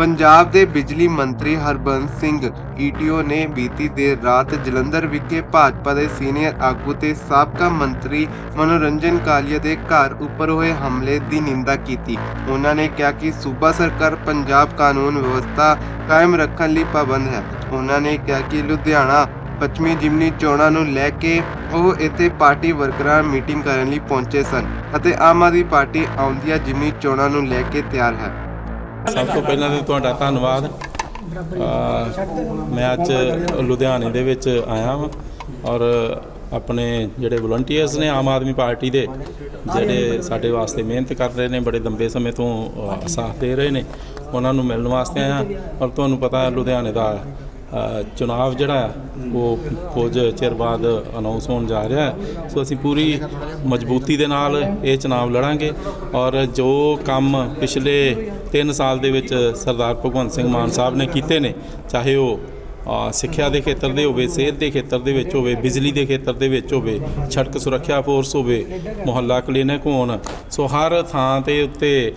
ਪੰਜਾਬ ਦੇ ਬਿਜਲੀ ਮੰਤਰੀ ਹਰਬੰਸ ਸਿੰਘ ਈਟੀਓ ਨੇ ਬੀਤੀ ਦੇਰ ਰਾਤ ਜਲੰਧਰ ਵਿਖੇ ਭਾਜਪਾ ਦੇ ਸੀਨੀਅਰ ਆਗੂ ਤੇ ਸਾਬਕਾ ਮੰਤਰੀ ਮਨੋਰੰਜਨ ਕਾਲੀਆ ਦੇ ਘਰ ਉੱਪਰ ਹੋਏ ਹਮਲੇ ਦੀ ਨਿੰਦਾ ਕੀਤੀ। ਉਹਨਾਂ ਨੇ ਕਿਹਾ ਕਿ ਸੂਬਾ ਸਰਕਾਰ ਪੰਜਾਬ ਕਾਨੂੰਨ ਵਿਵਸਥਾ ਕਾਇਮ ਰੱਖਣ ਲਈ ਪਾਬੰਦ ਹੈ। ਉਹਨਾਂ ਨੇ ਕਿਹਾ ਕਿ ਲੁਧਿਆਣਾ, ਪੱਛਮੀ ਜਿਮਨੀ ਚੋਣਾਂ ਨੂੰ ਲੈ ਕੇ ਉਹ ਇੱਥੇ ਪਾਰਟੀ ਵਰਕਰਾਂ ਮੀਟਿੰਗ ਕਰਨ ਲਈ ਪਹੁੰਚੇ ਸਨ ਅਤੇ ਆਮ ਆਦਮੀ ਪਾਰਟੀ ਆਉਂਦੀਆਂ ਜਿਮਨੀ ਚੋਣਾਂ ਨੂੰ ਲੈ ਕੇ ਤਿਆਰ ਹੈ। ਸਭ ਤੋਂ ਪਹਿਲਾਂ ਤਾਂ ਤੁਹਾਡਾ ਧੰਨਵਾਦ। ਮੈਂ ਅੱਜ ਲੁਧਿਆਣੇ ਦੇ ਵਿੱਚ ਆਇਆ ਹਾਂ ਔਰ ਆਪਣੇ ਜਿਹੜੇ ਵਲੰਟੀਅਰਸ ਨੇ ਆਮ ਆਦਮੀ ਪਾਰਟੀ ਦੇ, ਜਿਹੜੇ ਸਾਡੇ ਵਾਸਤੇ ਮਿਹਨਤ ਕਰ ਰਹੇ ਨੇ, ਬੜੇ ਲੰਬੇ ਸਮੇਂ ਤੋਂ ਸਾਥ ਦੇ ਰਹੇ ਨੇ, ਉਹਨਾਂ ਨੂੰ ਮਿਲਣ ਵਾਸਤੇ ਆਇਆ। ਔਰ ਤੁਹਾਨੂੰ ਪਤਾ ਲੁਧਿਆਣੇ ਦਾ ਚੁਣਾਵ ਜਿਹੜਾ ਉਹ ਕੁਝ ਚਿਰ ਬਾਅਦ ਅਨਾਉਂਸ ਹੋਣ ਜਾ ਰਿਹਾ ਹੈ। ਸੋ ਅਸੀਂ ਪੂਰੀ ਮਜ਼ਬੂਤੀ ਦੇ ਨਾਲ ਇਹ ਚੁਣਾਵ ਲੜਾਂਗੇ ਔਰ ਜੋ ਕੰਮ ਪਿਛਲੇ 3 ਸਾਲ ਦੇ ਵਿੱਚ ਸਰਦਾਰ ਭਗਵੰਤ ਸਿੰਘ ਮਾਨ ਸਾਹਿਬ ਨੇ ਕੀਤੇ ਨੇ, ਚਾਹੇ ਉਹ ਸਿੱਖਿਆ ਦੇ ਖੇਤਰ ਦੇ ਹੋਵੇ, ਸਿਹਤ ਦੇ ਖੇਤਰ ਦੇ ਵਿੱਚ ਹੋਵੇ, ਬਿਜਲੀ ਦੇ ਖੇਤਰ ਦੇ ਵਿੱਚ ਹੋਵੇ, ਸੜਕ ਸੁਰੱਖਿਆ ਫੋਰਸ ਹੋਵੇ, ਮੁਹੱਲਾ ਕਲੀਨਿਕ ਹੋਣ। ਸੋ ਹਰ ਥਾਂ ਤੇ ਉੱਤੇ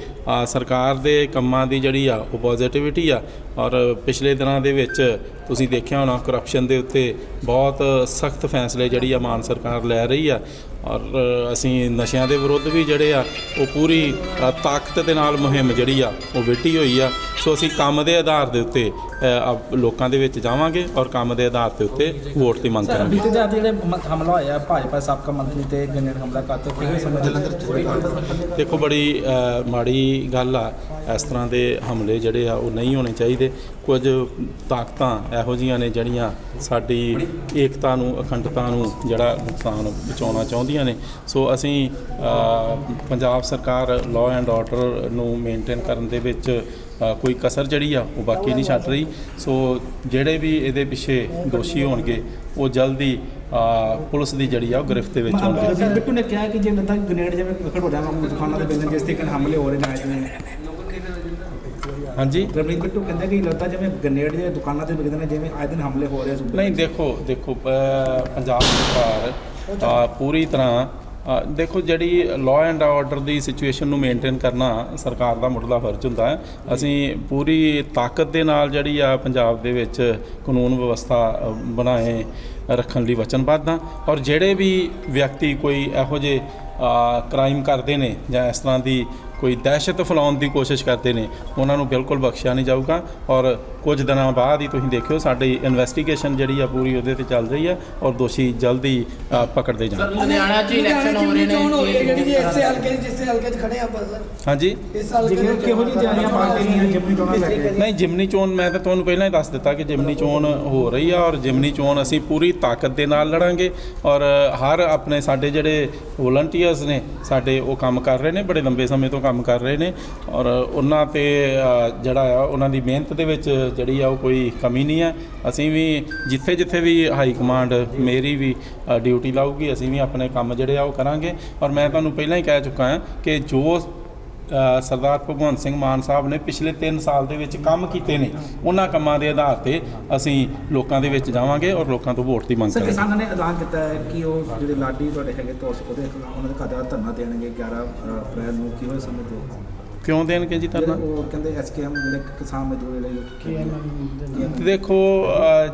ਸਰਕਾਰ ਦੇ ਕੰਮਾਂ ਦੀ ਜਿਹੜੀ ਆ, ਉਹ ਪੋਜ਼ਿਟਿਵਿਟੀ ਆ। ਔਰ ਪਿਛਲੇ ਦਿਨਾਂ ਦੇ ਵਿੱਚ ਤੁਸੀਂ ਦੇਖਿਆ ਹੋਣਾ ਕਰਪਸ਼ਨ ਦੇ ਉੱਤੇ ਬਹੁਤ ਸਖਤ ਫੈਸਲੇ ਜਿਹੜੀ ਆ ਮਾਨ ਸਰਕਾਰ ਲੈ ਰਹੀ ਆ। ਔਰ ਅਸੀਂ ਨਸ਼ਿਆਂ ਦੇ ਵਿਰੁੱਧ ਵੀ ਜਿਹੜੇ ਆ, ਉਹ ਪੂਰੀ ਤਾਕਤ ਦੇ ਨਾਲ ਮੁਹਿੰਮ ਜਿਹੜੀ ਆ, ਉਹ ਵਿੱਢੀ ਹੋਈ ਆ। ਸੋ ਅਸੀਂ ਕੰਮ ਦੇ ਆਧਾਰ ਦੇ ਉੱਤੇ ਆਪ- ਲੋਕਾਂ ਦੇ ਵਿੱਚ ਜਾਵਾਂਗੇ ਔਰ ਕੰਮ ਦੇ ਆਧਾਰ ਦੇ ਉੱਤੇ ਵੋਟ ਦੀ ਮੰਗ ਕਰਾਂਗੇ। ਬੀਤੇ ਦਿਨ ਜਿਹੜੇ ਮ- ਹਮਲਾ ਹੋਇਆ ਭਾਜਪਾ ਸਾਬਕਾ ਮੰਤਰੀ ਤੇ ਗ੍ਰੇਨੇਡ ਹਮਲਾ ਕਰਤੇ ਕਿਹੜੇ ਸਮੇਂ ਜਲੰਧਰ ਦੇਖੋ ਬੜੀ ਅ, ਮਾੜੀ ਗੱਲ ਆ। ਇਸ ਤਰ੍ਹਾਂ ਦੇ ਹਮਲੇ ਜਿਹੜੇ ਆ ਉਹ ਨਹੀਂ ਹੋਣੇ ਚਾਹੀਦੇ। ਕੁਝ ਤਾਕਤਾਂ ਇਹੋ ਜੀਆਂ ਨੇ ਜਿਹੜੀਆਂ ਸਾਡੀ ਏਕਤਾ ਨੂੰ ਅਖੰਡਤਾ ਨੂੰ ਜਿਹੜਾ ਨੁਕਸਾਨ ਪਹੁੰਚਾਉਣਾ ਚਾਹੁੰਦੀਆਂ ਨੇ। ਸੋ ਅਸੀਂ ਅ, ਪੰਜਾਬ ਸਰਕਾਰ ਲਾਅ ਐਂਡ ਆਰਡਰ ਨੂੰ ਮੇਨਟੇਨ ਕਰਨ ਦੇ ਵਿੱਚ ਕੋਈ ਕਸਰ ਜਿਹੜੀ ਆ ਉਹ ਬਾਕੀ ਨਹੀਂ ਛੱਡ ਰਹੀ। ਸੋ ਜਿਹੜੇ ਵੀ ਇਹਦੇ ਪਿੱਛੇ ਦੋਸ਼ੀ ਹੋਣਗੇ ਉਹ ਜਲਦੀ ਪੁਲਿਸ ਦੀ ਜਿਹੜੀ ਆ ਉਹ ਗ੍ਰਿਫਤ ਦੇ ਵਿੱਚ ਰਵੀਨ ਬਿੱਟੂ ਨੇ ਕਿਹਾ ਕਿ ਜੇ ਲੱਦਾ ਗ੍ਰੇਨੇਡ ਜਿਵੇਂ ਵਿਕਟ ਹੋ ਰਿਹਾ ਦੁਕਾਨਾਂ ਦੇ ਬਿਜ਼ਨਸ ਜਿਸ ਤਰੀਕੇ ਨਾਲ ਹਮਲੇ ਹੋ ਰਹੇ ਨੇ ਨੇ। ਹਾਂਜੀ? ਰਵੀਨ ਬਿੱਟੂ ਕਹਿੰਦਾ ਕਿ ਲੱਦਾ ਜਿਵੇਂ ਗ੍ਰੇਨੇਡ ਜਿਹੜੇ ਦੁਕਾਨਾਂ ਤੇ ਵਿਕਦੇ ਨੇ ਜਿਵੇਂ ਅੱਜ ਦਿਨ ਹਮਲੇ ਹੋ ਰਹੇ ਸੂਬੇ ਨਹੀਂ ਦੇਖੋ ਦੇਖੋ ਪੰਜਾਬ ਸਰਕਾਰ ਪੂਰੀ ਤਰ੍ਹਾਂ ਦੇਖੋ ਜਿਹੜੀ ਲਾਅ ਐਂਡ ਆਰਡਰ ਦੀ ਸਿਚੁਏਸ਼ਨ ਨੂੰ ਮੇਨਟੇਨ ਕਰਨਾ ਸਰਕਾਰ ਦਾ ਮੁੱਢਲਾ ਫਰਜ਼ ਹੁੰਦਾ ਹੈ। ਅਸੀਂ ਪੂਰੀ ਤਾਕਤ ਦੇ ਨਾਲ ਜਿਹੜੀ ਆ ਪੰਜਾਬ ਦੇ ਵਿੱਚ ਕਾਨੂੰਨ ਵਿਵਸਥਾ ਬਣਾਏ ਰੱਖਣ ਲਈ ਵਚਨਬੱਧ ਹਾਂ। ਔਰ ਜਿਹੜੇ ਵੀ ਵਿਅਕਤੀ ਕੋਈ ਇਹੋ ਜਿਹੇ ਕ੍ਰਾਈਮ ਕਰਦੇ ਨੇ ਜਾਂ ਇਸ ਤਰ੍ਹਾਂ ਦੀ ਕੋਈ ਦਹਿਸ਼ਤ ਫੈਲਾਉਣ ਦੀ ਕੋਸ਼ਿਸ਼ ਕਰਦੇ ਨੇ ਉਹਨਾਂ ਨੂੰ ਬਿਲਕੁਲ ਬਖਸ਼ਿਆ ਨਹੀਂ ਜਾਊਗਾ। ਔਰ ਕੁਝ ਦਿਨਾਂ ਬਾਅਦ ਹੀ ਤੁਸੀਂ ਦੇਖਿਓ ਸਾਡੀ ਇਨਵੈਸਟੀਗੇਸ਼ਨ ਜਿਹੜੀ ਆ ਪੂਰੀ ਉਹਦੇ ਤੇ ਚੱਲ ਰਹੀ ਆ ਔਰ ਦੋਸ਼ੀ ਜਲਦੀ ਪਕੜਦੇ ਜਾਣਗੇ। ਲੁਧਿਆਣਾ 'ਚ ਇਲੈਕਸ਼ਨ ਹੋ ਰਹੇ ਨੇ ਜਿਹੜੀ ਇਸੇ ਹਲਕੇ ਜਿਸੇ ਹਲਕੇ 'ਚ ਖੜੇ ਆਪਾਂ ਸਰ। ਹਾਂਜੀ? ਇਸ ਹਲਕੇ ਦੇ ਕਿਹੋ ਜਿਹੀ ਤਿਆਰੀਆਂ ਪਾਰਟੀ ਦੀਆਂ ਜਿਮਨੀ ਚੋਣਾਂ ਲੈ ਕੇ? ਨਹੀਂ ਜਿਮਨੀ ਚੋਣ ਮੈਂ ਤਾਂ ਤੁਹਾਨੂੰ ਪਹਿਲਾਂ ਹੀ ਦੱਸ ਦਿੱਤਾ ਕਿ ਜਿਮਨੀ ਚੋਣ ਹੋ ਰਹੀ ਆ ਔਰ ਜਿਮਨੀ ਚੋਣ ਅਸੀਂ ਪੂਰੀ ਤਾਕਤ ਦੇ ਨਾਲ ਲੜਾਂਗੇ। ਔਰ ਹਰ ਆਪਣੇ ਸਾਡੇ ਜਿਹੜੇ ਵੋਲੰਟੀਅਰਸ ਨੇ ਸਾਡੇ ਉਹ ਕੰਮ ਕਰ ਰਹੇ ਨੇ, ਬੜੇ ਲੰਬੇ ਸਮੇਂ ਤੋਂ ਕੰਮ ਕਰ ਰਹੇ ਨੇ ਔਰ ਉਹਨਾਂ ਤੇ ਜਿਹੜਾ ਆ, ਉਹਨਾਂ ਦੀ ਮਿਹਨਤ ਦੇ ਵਿੱਚ ਜਿਹੜੀ ਆ ਉਹ ਕੋਈ ਕਮੀ ਨਹੀਂ ਹੈ ਅਸੀਂ ਵੀ ਜਿੱਥੇ ਜਿੱਥੇ ਵੀ ਹਾਈ ਕਮਾਂਡ ਮੇਰੀ ਵੀ ਡਿਊਟੀ ਲਾਊਗੀ, ਅਸੀਂ ਵੀ ਆਪਣੇ ਕੰਮ ਜਿਹੜੇ ਆ ਉਹ ਕਰਾਂਗੇ। ਔਰ ਮੈਂ ਤੁਹਾਨੂੰ ਪਹਿਲਾਂ ਹੀ ਕਹਿ ਚੁੱਕਾ ਹਾਂ ਕਿ ਜੋ ਸਰਦਾਰ ਭਗਵੰਤ ਸਿੰਘ ਮਾਨ ਸਾਹਿਬ ਨੇ ਪਿਛਲੇ 3 ਸਾਲ ਦੇ ਵਿੱਚ ਕੰਮ ਕੀਤੇ ਨੇ। ਉਹਨਾਂ ਕੰਮਾਂ ਦੇ ਆਧਾਰ ਤੇ ਅਸੀਂ ਲੋਕਾਂ ਦੇ ਵਿੱਚ ਜਾਵਾਂਗੇ ਔਰ ਲੋਕਾਂ ਤੋਂ ਵੋਟ ਦੀ ਮੰਗ ਸਰ ਕਰਾਂਗੇ। ਕਿਸਾਨਾਂ ਨੇ ਐਲਾਨ ਕੀਤਾ ਹੈ ਕਿ ਉਹ ਜਿਹੜੇ ਲਾਡੀ ਤੁਹਾਡੇ ਹੈਗੇ ਤੋਂ ਉਹਦੇ ਖਿਲਾਫ ਉਹਨਾਂ ਦੇ ਘਰ ਦਾ ਧਰਨਾ ਦੇਣਗੇ 11 ਅਪ੍ਰੈਲ ਨੂੰ। ਕਿਵੇਂ ਸਮਝਦੇ ਹੋ ਕਿਉਂ ਦੇਣਗੇ ਜੀ ਧਰਨਾ? ਉਹ ਕਹਿੰਦੇ ਐਸਕੇਐਮ ਜਿਹੜੇ ਕਿਸਾਨ ਮਜ਼ਦੂਰ ਲਈ ਦੇਖੋ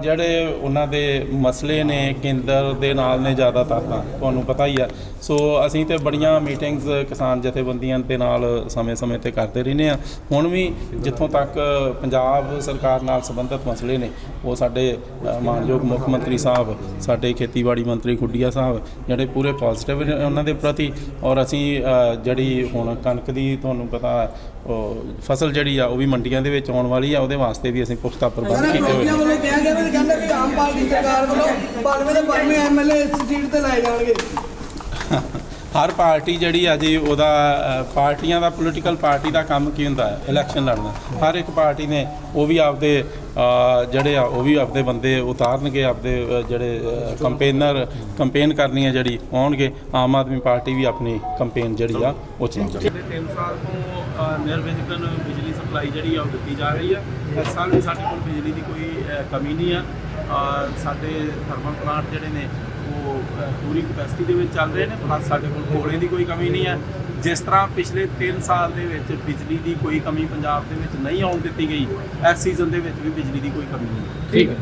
ਜਿਹੜੇ ਉਹਨਾਂ ਦੇ ਮਸਲੇ ਨੇ, ਕੇਂਦਰ ਦੇ ਨਾਲ ਨੇ ਜ਼ਿਆਦਾਤਰ ਤਾਂ, ਤੁਹਾਨੂੰ ਪਤਾ ਹੀ ਆ। ਸੋ ਅਸੀਂ ਤੇ ਬੜੀਆਂ ਮੀਟਿੰਗਸ ਕਿਸਾਨ ਜਥੇਬੰਦੀਆਂ ਦੇ ਨਾਲ ਸਮੇਂ-ਸਮੇਂ ਤੇ ਕਰਦੇ ਰਹਿੰਦੇ ਆ ਹੁਣ ਵੀ ਜਿੱਥੋਂ ਤੱਕ ਪੰਜਾਬ ਸਰਕਾਰ ਨਾਲ ਸੰਬੰਧਿਤ ਮਸਲੇ ਨੇ, ਉਹ ਸਾਡੇ ਮਾਨਯੋਗ ਮੁੱਖ ਮੰਤਰੀ ਸਾਹਿਬ, ਸਾਡੇ ਖੇਤੀਬਾੜੀ ਮੰਤਰੀ ਖੁੱਡੀਆ ਸਾਹਿਬ, ਜਿਹੜੇ ਪੂਰੇ ਪੋਜ਼ਿਟਿਵ ਨੇ ਉਹਨਾਂ ਦੇ ਪ੍ਰਤੀ। ਔਰ ਅਸੀਂ ਜਿਹੜੀ ਹੁਣ ਕਣਕ ਦੀ ਤੁਹਾਨੂੰ ਪਤਾ, ਉਹ ਫਸਲ ਜਿਹੜੀ ਆ, ਉਹ ਵੀ ਮੰਡੀਆਂ ਦੇ ਵਿੱਚ ਆਉਣ ਵਾਲੀ ਆ, ਉਹਦੇ ਵਾਸਤੇ ਵੀ ਅਸੀਂ ਪੁਖਤਾ ਪ੍ਰਬੰਧ ਕੀਤੇ ਹੋਏ ਨੇ। ਵੀ ਕਹਿੰਦੇ ਵੀ ਆਮ ਪਾਰਟੀ ਸਰਕਾਰ ਵੱਲੋਂ 92 ਦੇ 92 ਐਮਐਲਏ ਇਸ ਸੀਟ ਤੇ ਲਾਏ ਜਾਣਗੇ। ਹਰ ਪਾਰਟੀ ਜਿਹੜੀ ਆ ਜੀ ਉਹਦਾ ਪਾਰਟੀਆਂ ਦਾ ਪੋਲੀਟੀਕਲ ਪਾਰਟੀ ਦਾ ਕੰਮ ਕੀ ਹੁੰਦਾ? ਹੈ ਇਲੈਕਸ਼ਨ ਲੜਨਾ। ਹਰ ਇੱਕ ਪਾਰਟੀ ਨੇ ਉਹ ਵੀ ਆਪਦੇ ਜਿਹੜੇ ਆ ਉਹ ਵੀ ਆਪਦੇ ਬੰਦੇ ਉਤਾਰਨਗੇ ਆਪਦੇ ਜਿਹੜੇ ਕੰਪੇਨਰ ਕੰਪੇਨ ਕਰਨੀ ਹੈ ਜਿਹੜੀ ਆਉਣਗੇ। ਆਮ ਆਦਮੀ ਪਾਰਟੀ ਵੀ ਆਪਣੀ ਕੰਪੇਨ ਜਿਹੜੀ ਆ ਉਹ ਚਲਾਉਂਦੀ ਪਿਛਲੇ 3 ਸਾਲ ਤੋਂ ਨਿਰਵਿਘਨ ਬਿਜਲੀ ਸਪਲਾਈ ਜਿਹੜੀ ਆ ਉਹ ਦਿੱਤੀ ਜਾ ਰਹੀ ਆ। ਇਸ ਸਾਲ ਵੀ ਸਾਡੇ ਕੋਲ ਬਿਜਲੀ ਦੀ ਕੋਈ ਕਮੀ ਨਹੀਂ ਆ। ਸਾਡੇ ਥਰਮਲ ਪਲਾਂਟ ਜਿਹੜੇ ਨੇ, ਉਹ ਪੂਰੀ ਕਪੈਸਿਟੀ ਦੇ ਵਿੱਚ ਚੱਲ ਰਹੇ ਨੇ ਪਲੱਸ ਸਾਡੇ ਕੋਲ ਕੋਲੇ ਦੀ ਕੋਈ ਕਮੀ ਨਹੀਂ ਹੈ ਜਿਸ ਤਰ੍ਹਾਂ ਪਿਛਲੇ 3 ਸਾਲ ਦੇ ਵਿੱਚ ਬਿਜਲੀ ਦੀ ਕੋਈ ਕਮੀ ਪੰਜਾਬ ਦੇ ਵਿੱਚ ਨਹੀਂ ਆਉਣ ਦਿੱਤੀ ਗਈ, ਇਸ ਸੀਜ਼ਨ ਦੇ ਵਿੱਚ ਵੀ ਬਿਜਲੀ ਦੀ ਕੋਈ ਕਮੀ ਨਹੀਂ ਠੀਕ ਹੈ।